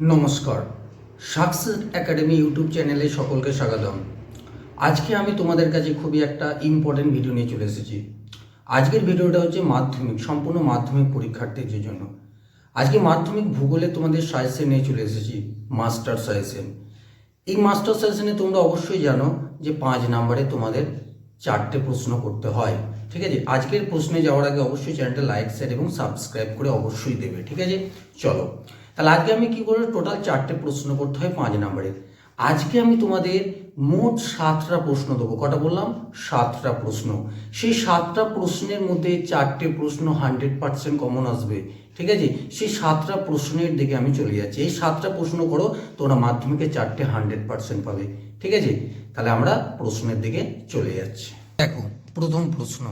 নমস্কার। Success academy YouTube চ্যানেলে সকলকে স্বাগতম। আজকে আমি তোমাদের কাছে খুবই একটা ইম্পর্টেন্ট ভিডিও নিয়ে চলে এসেছি। আজকের ভিডিওটা হচ্ছে মাধ্যমিক, সম্পূর্ণ মাধ্যমিক পরীক্ষার্থীদের জন্য। আজকে মাধ্যমিক ভূগোলে তোমাদের সাজেশন নিয়ে চলে এসেছি মাস্টার সাজেশন এই মাস্টার সাজেশনে তোমরা অবশ্যই জানো যে পাঁচ নাম্বারে তোমাদের চারটে প্রশ্ন করতে হয়। ঠিক আছে? আজকের প্রশ্নে যাওয়ার আগে অবশ্যই চ্যানেলটা লাইক শেয়ার এবং সাবস্ক্রাইব করে অবশ্যই দেবে। ঠিক আছে? চলো। তাহলে আজকে আমি কি করব টোটাল চারটে প্রশ্ন করতে হয় পাঁচ নাম্বারের আজকে আমি তোমাদের মোট সাতটা প্রশ্ন দেবো। কটা বললাম? সাতটা প্রশ্ন। সেই সাতটা প্রশ্নের মধ্যে চারটে প্রশ্ন হান্ড্রেড পার্সেন্ট কমন আসবে। ঠিক আছে? সেই সাতটা প্রশ্নের দিকে আমি চলে যাচ্ছি। এই সাতটা প্রশ্ন করো, তোমরা মাধ্যমিকে চারটে হান্ড্রেড পার্সেন্ট পাবে। ঠিক আছে? তাহলে আমরা প্রশ্নের দিকে চলে যাচ্ছি। দেখো, প্রথম প্রশ্ন।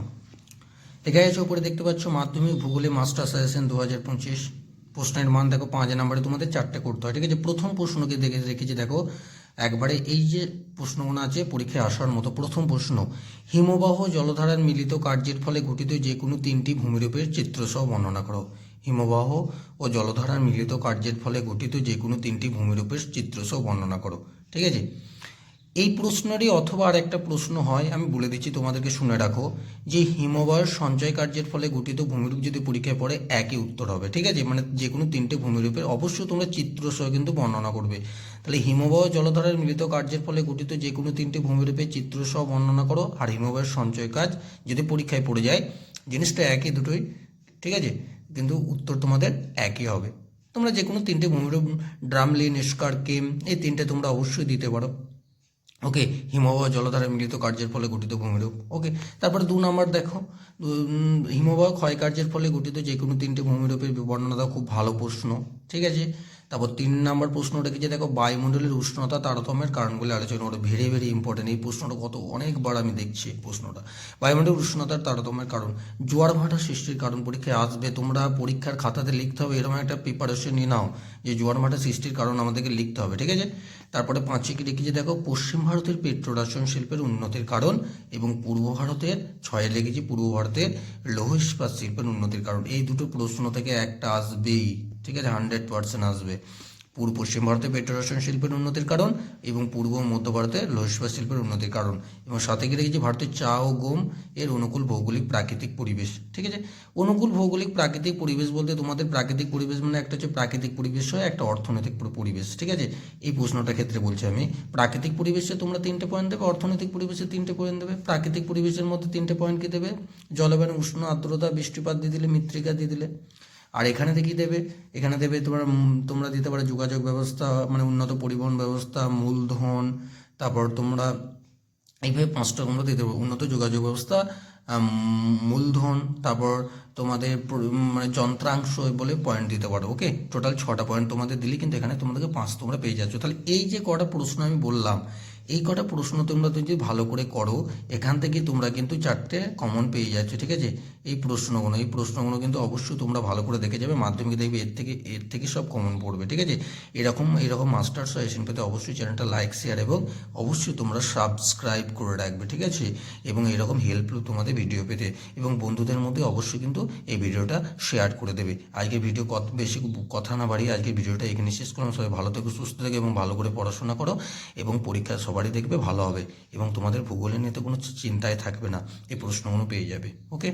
লেখা আছে, উপরে দেখতে পাচ্ছ, মাধ্যমিক ভূগোলে মাস্টার সাজেশন দু হাজার পঁচিশ। প্রশ্নের মান দেখো পাঁচ নাম্বারে তোমাদের চারটে করতে হয়, ঠিক আছে? প্রথম প্রশ্নকে দেখে রেখেছি, দেখো, একবারে এই যে প্রশ্নগুলো আছে পরীক্ষায় আসার মতো প্রথম প্রশ্ন, হিমবাহ জলধারার মিলিত কার্যের ফলে গঠিত যে কোনো তিনটি ভূমিরূপের চিত্রসহ বর্ণনা করো। হিমবাহ ও জলধারার মিলিত কার্যের ফলে গঠিত যে কোনো তিনটি ভূমিরূপের চিত্রসহ বর্ণনা করো, ঠিক আছে? এই প্রশ্নেরই অথবা আর একটা প্রশ্ন হয়, আমি বলে দিচ্ছি তোমাদেরকে শুনে রাখো, যে হিমবাহের সঞ্চয় কার্যের ফলে গঠিত ভূমিরূপ যদি পরীক্ষায় পড়ে, একই উত্তর হবে, ঠিক আছে? মানে যে কোনো তিনটে ভূমিরূপের অবশ্যই তোমরা চিত্র সহ কিন্তু বর্ণনা করবে। তাহলে হিমবাহ জলধারার মিলিত কার্যের ফলে গঠিত যে কোনো তিনটে ভূমিরূপের চিত্র সহ বর্ণনা করো, আর হিমবাহের সঞ্চয় কাজ যদি পরীক্ষায় পড়ে যায়, জিনিসটা একই দুটোই, ঠিক আছে? কিন্তু উত্তর তোমাদের একই হবে। তোমরা যে কোনো তিনটে ভূমিরূপ ড্রামলি এস্কার কেম এই তিনটে তোমরা অবশ্যই দিতে পারো। ওকে হিমবাহ জলধারা মিলিত কার্যের ফলে গঠিত ভূমিরূপ। ওকে, তারপরে দু নম্বর দেখো। হিমবাহ ক্ষয় কার্যের ফলে গঠিত যে কোনো তিনটে ভূমিরূপের বর্ণনা দাও, খুব ভালো প্রশ্ন, ঠিক আছে? তারপর তিন নম্বর প্রশ্নটা কি যে দেখো, বায়ুমণ্ডলের উষ্ণতা তারতম্যের কারণগুলি আলোচনা করো, ভেরি ভেরি ইম্পর্টেন্ট এই প্রশ্নটা কত, অনেকবার আমি দেখছি প্রশ্নটা। বায়ুমণ্ডলের উষ্ণতার তারতম্যের কারণ, জোয়ার ভাটা সৃষ্টির কারণ পরীক্ষায় আসবে, তোমরা পরীক্ষার খাতাতে লিখতে হবে, এরকম একটা প্রিপারেশন নিয়ে নাও, যে জোয়ার ভাটা সৃষ্টির কারণ আমাদেরকে লিখতে হবে, ঠিক আছে? তারপরে পাঁচে কি লিখেছে দেখো, পশ্চিম ভারতের পেট্রোরাসায়ন শিল্পের উন্নতির কারণ এবং পূর্ব ভারতের, ছয়ে লিখেছি পূর্ব ভারতের লৌহ ইস্পাত শিল্পের উন্নতির কারণ। এই দুটো প্রশ্ন থেকে একটা আসবেই, ঠিক আছে? হান্ড্রেড পার্সেন্ট আসবে। পূর্ব পশ্চিম ভারতে পেট্রোরাসায়ন শিল্পের উন্নতির কারণ এবং পূর্ব মধ্য ভারতে লৌহ শিল্পের উন্নতির কারণ। এবং সাথে গিয়ে রেখেছি ভারতের চা ও গম এর অনুকূল ভৌগোলিক প্রাকৃতিক পরিবেশ। ঠিক আছে? অনুকূল ভৌগোলিক প্রাকৃতিক পরিবেশ বলতে তোমাদের প্রাকৃতিক পরিবেশ মানে একটা হচ্ছে প্রাকৃতিক পরিবেশ হয়, একটা অর্থনৈতিক পরিবেশ। ঠিক আছে? এই প্রশ্নটার ক্ষেত্রে বলছি আমি, প্রাকৃতিক পরিবেশে তোমরা তিনটে পয়েন্ট দেবে, অর্থনৈতিক পরিবেশে তিনটে পয়েন্ট দেবে। প্রাকৃতিক পরিবেশের মধ্যে তিনটে পয়েন্ট কি দেবে? জলবায়ু উষ্ণ আর্দ্রতা, বৃষ্টিপাত দিয়ে দিলে, মৃত্তিকা দিয়ে দিলে। আর এখানে কি দেবে? এখানে দেবে তোমার তোমরা দিতে পারো যোগাযোগ ব্যবস্থা মানে উন্নত পরিবহন ব্যবস্থা, মূলধন, তারপর তোমরা এইভাবে পাঁচটা তোমরা দিতে পারো। উন্নত যোগাযোগ ব্যবস্থা মূলধন, তারপর তোমাদের মানে যন্ত্রাংশ বলে পয়েন্ট দিতে পারো ওকে টোটাল ছটা পয়েন্ট তোমাদের দিলে, কিন্তু এখানে তোমাদেরকে পাঁচ তোমরা পেয়ে যাচ্ছ। তাহলে এই যে কটা প্রশ্ন আমি বললাম এই কটা প্রশ্ন তোমরা যদি ভালো করে করো, এখান থেকে তোমরা কিন্তু চারটে কমন পেয়ে যাচ্ছ, ঠিক আছে? এই প্রশ্নগুলো এই প্রশ্নগুলো কিন্তু অবশ্যই তোমরা ভালো করে দেখে যাবে, মাধ্যমিকে দেখবে এর থেকে এর থেকে সব কমন পড়বে, ঠিক আছে? এরকম এরকম মাস্টার সাজেশন পেতে অবশ্যই চ্যানেলটা লাইক শেয়ার এবং অবশ্যই তোমরা সাবস্ক্রাইব করে রাখবে, ঠিক আছে? এবং এরকম হেল্প তোমাদের ভিডিও পেতে, এবং বন্ধুদের মধ্যে অবশ্যই কিন্তু এই ভিডিওটা শেয়ার করে দেবে। আজকে ভিডিও কত, বেশি কথা না বাড়িয়ে আজকে ভিডিওটা এখানে শেষ করলাম। সবাই ভালো থেকো, সুস্থ থেকো এবং ভালো করে পড়াশোনা করো এবং পরীক্ষা সবারই দেখবে, ভালো হবে। এবং তোমাদের ভূগোলের নিয়ে তো কোনো চিন্তায় থাকবে না। এই প্রশ্নগুলো পেয়ে যাবে ওকে